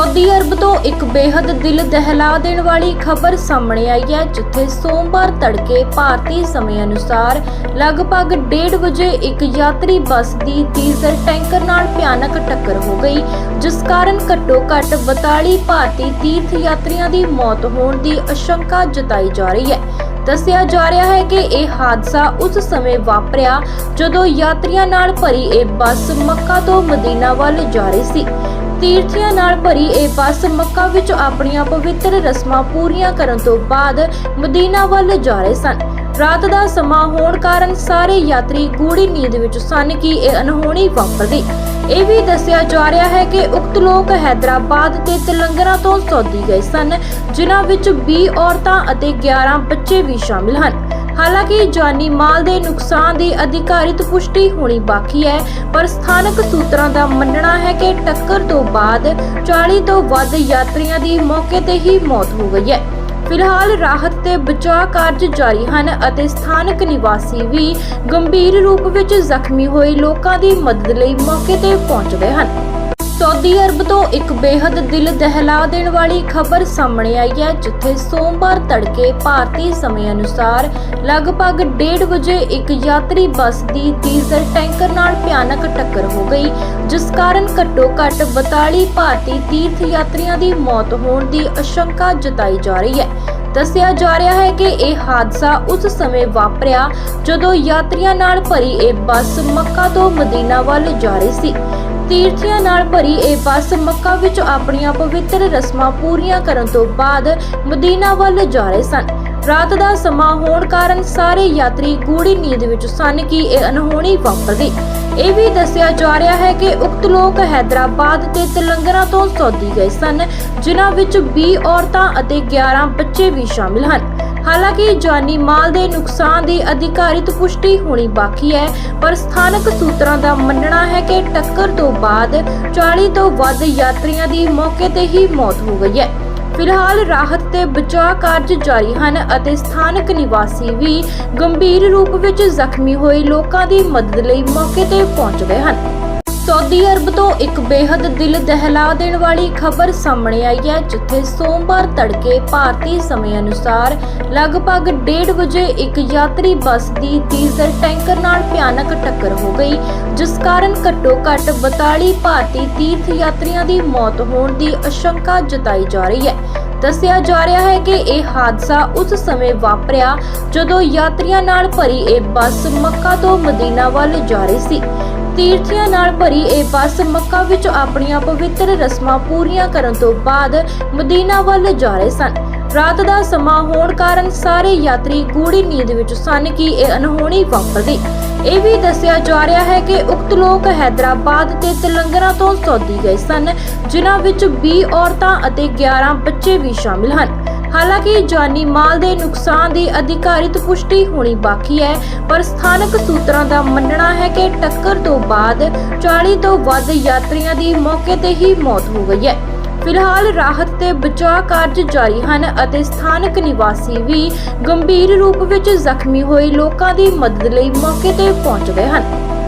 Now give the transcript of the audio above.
Saudi Arab ਤੋਂ ਇੱਕ ਬੇहद ਦਿਲ ਦਹਿਲਾ ਦੇਣ ਵਾਲੀ ਖਬਰ ਸਾਹਮਣੇ ਆਈ ਹੈ, ਜਿੱਥੇ ਸੋਮਵਾਰ ਤੜਕੇ ਭਾਰਤੀ ਸਮੇਂ ਅਨੁਸਾਰ ਲਗਭਗ 1:30 ਵਜੇ ਇੱਕ ਯਾਤਰੀ ਬੱਸ ਦੀ ਡੀਜ਼ਲ ਟੈਂਕਰ ਨਾਲ ਭਿਆਨਕ ਟੱਕਰ ਹੋ ਗਈ, ਜਿਸ ਕਾਰਨ ਘੱਟੋ-ਘੱਟ 42 ਭਾਰਤੀ ਤੀਰਥ ਯਾਤਰੀਆਂ ਦੀ ਮੌਤ ਹੋਣ ਦੀ ਆਸ਼ੰਕਾ ਜਤਾਈ ਜਾ ਰਹੀ ਹੈ। ਦੱਸਿਆ ਜਾ ਰਿਹਾ ਹੈ ਕਿ ਇਹ ਹਾਦਸਾ ਉਸ ਸਮੇਂ ਵਾਪਰਿਆ ਜਦੋਂ ਯਾਤਰੀਆਂ ਨਾਲ ਭਰੀ ਇਹ ਬੱਸ ਮੱਕਾ ਤੋਂ ਮਦੀਨਾ ਵੱਲ ਜਾ ਰਹੀ ਸੀ। ਤੀਰਥੀਆਂ ਨਾਲ ਭਰੀ ਇਹ ਬੱਸ ਮੱਕਾ ਵਿੱਚ ਆਪਣੀਆਂ ਪਵਿੱਤਰ ਰਸਮਾਂ ਪੂਰੀਆਂ ਕਰਨ ਤੋਂ ਬਾਅਦ ਮਦੀਨਾ ਵੱਲ ਜਾ ਰਹੇ ਸਨ। ਰਾਤ ਦਾ ਸਮਾਂ ਹੋਣ ਕਾਰਨ ਸਾਰੇ ਯਾਤਰੀ ਗੂੜੀ ਨੀਂਦ ਵਿੱਚ ਸਨ ਕਿ ਇਹ ਅਨਹੋਣੀ ਵਾਪਰਦੀ। ਇਹ ਵੀ ਦੱਸਿਆ ਜਾ ਰਿਹਾ ਹੈ ਕਿ ਉਕਤ ਲੋਕ ਹੈਦਰਾਬਾਦ ਤੇ ਤੇਲੰਗਾਨਾ ਤੋਂ ਸੌਦੀ ਗਏ ਸਨ, ਜਿਨ੍ਹਾਂ ਵਿੱਚ 20 ਔਰਤਾਂ ਅਤੇ 11 ਬੱਚੇ ਵੀ ਸ਼ਾਮਿਲ ਹਨ। ਹਾਲਾਂਕਿ ਜਾਨੀ ਮਾਲ ਦੇ ਨੁਕਸਾਨ ਦੀ ਅਧਿਕਾਰਿਤ ਪੁਸ਼ਟੀ ਹੋਣੀ ਬਾਕੀ ਹੈ, ਪਰ ਸਥਾਨਕ ਸੂਤਰਾਂ ਦਾ ਮੰਨਣਾ ਹੈ ਕਿ ਟੱਕਰ ਤੋਂ ਬਾਅਦ 40 ਤੋਂ ਵੱਧ ਯਾਤਰੀਆਂ ਦੀ ਮੌਕੇ ਤੇ ਹੀ ਮੌਤ ਹੋ ਗਈ ਹੈ। ਫਿਲਹਾਲ ਰਾਹਤ ਤੇ ਬਚਾਅ ਕਾਰਜ ਜਾਰੀ ਹਨ ਅਤੇ ਸਥਾਨਕ ਨਿਵਾਸੀ ਵੀ ਗੰਭੀਰ ਰੂਪ ਵਿੱਚ ਜ਼ਖਮੀ ਹੋਏ ਲੋਕਾਂ ਦੀ ਮਦਦ ਲਈ ਮੌਕੇ ਤੇ ਪਹੁੰਚ ਗਏ ਹਨ। ਸਾਊਦੀ ਅਰਬ ਤੋਂ ਇੱਕ ਬੇहद ਦਿਲ ਦਹਿਲਾ ਦੇਣ ਵਾਲੀ ਖਬਰ ਸਾਹਮਣੇ ਆਈ ਹੈ, ਜਿੱਥੇ ਸੋਮਵਾਰ ਤੜਕੇ ਭਾਰਤੀ ਸਮੇਂ ਅਨੁਸਾਰ ਲਗਭਗ 1:30 ਵਜੇ ਇੱਕ ਯਾਤਰੀ ਬੱਸ ਦੀ ਡੀਜ਼ਲ ਟੈਂਕਰ ਨਾਲ ਭਿਆਨਕ ਟੱਕਰ ਹੋ ਗਈ, ਜਿਸ ਕਾਰਨ ਘੱਟੋ-ਘੱਟ 42 ਭਾਰਤੀ ਤੀਰਥ ਯਾਤਰੀਆਂ ਦੀ ਮੌਤ ਹੋਣ ਦੀ ਆਸ਼ੰਕਾ ਜਤਾਈ ਜਾ ਰਹੀ ਹੈ। ਦੱਸਿਆ ਜਾ ਰਿਹਾ ਹੈ ਕਿ ਇਹ ਹਾਦਸਾ ਉਸ ਸਮੇਂ ਵਾਪਰਿਆ ਜਦੋਂ ਯਾਤਰੀਆਂ ਨਾਲ ਭਰੀ ਇਹ ਬੱਸ ਮੱਕਾ ਤੋਂ ਮਦੀਨਾ ਵੱਲ ਜਾ ਰਹੀ ਸੀ। ਤੀਰਥੀਆਂ ਨਾਲ ਭਰੀ ਇਹ ਬੱਸ ਮੱਕਾ ਵਿੱਚ ਆਪਣੀਆਂ ਪਵਿੱਤਰ ਰਸਮਾਂ ਪੂਰੀਆਂ ਕਰਨ ਤੋਂ ਬਾਅਦ ਮਦੀਨਾ ਵੱਲ ਜਾ ਰਹੇ ਸਨ। ਰਾਤ ਦਾ ਸਮਾਂ ਹੋਣ ਕਾਰਨ ਸਾਰੇ ਯਾਤਰੀ ਗੂੜੀ ਨੀਂਦ ਵਿੱਚ ਸਨ ਕਿ ਇਹ ਅਨਹੋਣੀ ਵਾਪਰ ਗਈ। ਇਹ ਵੀ ਦੱਸਿਆ ਜਾ ਰਿਹਾ ਹੈ ਕਿ ਉਕਤ ਲੋਕ ਹੈਦਰਾਬਾਦ ਤੇ ਤੇਲੰਗਾਨਾ ਤੋਂ ਸੌਦੀ ਗਏ ਸਨ, ਜਿਨ੍ਹਾਂ ਵਿੱਚ 20 ਔਰਤਾਂ ਅਤੇ 11 ਬੱਚੇ ਵੀ ਸ਼ਾਮਿਲ ਹਨ। ਹਾਲਾਂਕਿ ਜਾਨੀ ਮਾਲ ਦੇ ਨੁਕਸਾਨ ਦੀ ਅਧਿਕਾਰਿਤ ਪੁਸ਼ਟੀ ਹੋਣੀ ਬਾਕੀ ਹੈ, ਪਰ ਸਥਾਨਕ ਸੂਤਰਾਂ ਦਾ ਮੰਨਣਾ ਹੈ ਕਿ ਟੱਕਰ ਤੋਂ ਬਾਅਦ 40 ਤੋਂ ਵੱਧ ਯਾਤਰੀਆਂ ਦੀ ਮੌਕੇ ਤੇ ਹੀ ਮੌਤ ਹੋ ਗਈ ਹੈ। ਫਿਲਹਾਲ ਰਾਹਤ ਤੇ ਬਚਾਅ ਕਾਰਜ ਜਾਰੀ ਹਨ ਅਤੇ ਸਥਾਨਕ ਨਿਵਾਸੀ ਵੀ ਗੰਭੀਰ ਰੂਪ ਵਿੱਚ ਜ਼ਖਮੀ ਹੋਏ ਲੋਕਾਂ ਦੀ ਮਦਦ ਲਈ ਮੌਕੇ ਤੇ ਪਹੁੰਚ ਗਏ ਹਨ। ਸਾਊਦੀ ਅਰਬ ਤੋਂ ਇੱਕ ਬੇहद ਦਿਲ ਦਹਿਲਾ ਦੇਣ ਵਾਲੀ ਖਬਰ ਸਾਹਮਣੇ ਆਈ ਹੈ, ਜਿੱਥੇ ਸੋਮਵਾਰ ਤੜਕੇ ਭਾਰਤੀ ਸਮੇਂ ਅਨੁਸਾਰ ਲਗਭਗ 1:30 ਵਜੇ ਇੱਕ ਯਾਤਰੀ ਬੱਸ ਦੀ ਡੀਜ਼ਲ ਟੈਂਕਰ ਨਾਲ ਭਿਆਨਕ ਟੱਕਰ ਹੋ ਗਈ, ਜਿਸ ਕਾਰਨ ਘੱਟੋ-ਘੱਟ 42 ਭਾਰਤੀ ਤੀਰਥ ਯਾਤਰੀਆਂ ਦੀ ਮੌਤ ਹੋਣ ਦੀ ਆਸ਼ੰਕਾ ਜਤਾਈ ਜਾ ਰਹੀ ਹੈ। ਦੱਸਿਆ ਜਾ ਰਿਹਾ ਹੈ ਕਿ ਇਹ ਹਾਦਸਾ ਉਸ ਸਮੇਂ ਵਾਪਰਿਆ ਜਦੋਂ ਯਾਤਰੀਆਂ ਨਾਲ ਭਰੀ ਇਹ ਬੱਸ ਮੱਕਾ ਤੋਂ ਮਦੀਨਾ ਵੱਲ ਜਾ ਰਹੀ ਸੀ। ਤੀਰਥੀਆਂ ਨਾਲ ਭਰੀ ਇਹ ਬੱਸ ਮੱਕਾ ਵਿੱਚ ਆਪਣੀਆਂ ਪਵਿੱਤਰ ਰਸਮਾਂ ਪੂਰੀਆਂ ਕਰਨ ਤੋਂ ਬਾਅਦ ਮਦੀਨਾ ਵੱਲ ਜਾ ਰਹੇ ਸਨ। ਰਾਤ ਦਾ ਸਮਾਂ ਹੋਣ ਕਾਰਨ ਸਾਰੇ ਯਾਤਰੀ ਗੂੜੀ ਨੀਂਦ ਵਿੱਚ ਸਨ ਕਿ ਇਹ ਅਨਹੋਣੀ ਵਾਪਰ ਗਈ। ਇਹ ਵੀ ਦੱਸਿਆ ਜਾ ਰਿਹਾ ਹੈ ਕਿ ਉਕਤ ਲੋਕ ਹੈਦਰਾਬਾਦ ਤੇ ਤੇਲੰਗਾਨਾ ਤੋਂ ਸੌਦੀ ਗਏ ਸਨ, ਜਿਨ੍ਹਾਂ ਵਿੱਚ 20 ਔਰਤਾਂ ਅਤੇ 11 ਬੱਚੇ ਵੀ ਸ਼ਾਮਿਲ ਹਨ। ਹਾਲਾਂਕਿ ਜਾਨੀ ਮਾਲ ਦੇ ਨੁਕਸਾਨ ਦੀ ਅਧਿਕਾਰਿਤ ਪੁਸ਼ਟੀ ਹੋਣੀ ਬਾਕੀ ਹੈ, ਪਰ ਸਥਾਨਕ ਸੂਤਰਾਂ ਦਾ ਮੰਨਣਾ ਹੈ ਕਿ ਟੱਕਰ ਤੋਂ ਬਾਅਦ 40 ਤੋਂ ਵੱਧ ਯਾਤਰੀਆਂ ਦੀ ਮੌਕੇ ਤੇ ਹੀ ਮੌਤ ਹੋ ਗਈ ਹੈ। ਫਿਲਹਾਲ ਰਾਹਤ ਤੇ ਬਚਾਅ ਕਾਰਜ ਜਾਰੀ ਹਨ ਅਤੇ ਸਥਾਨਕ ਨਿਵਾਸੀ ਵੀ ਗੰਭੀਰ ਰੂਪ ਵਿੱਚ ਜ਼ਖਮੀ ਹੋਏ ਲੋਕਾਂ ਦੀ ਮਦਦ ਲਈ ਮੌਕੇ ਤੇ ਪਹੁੰਚ ਗਏ ਹਨ।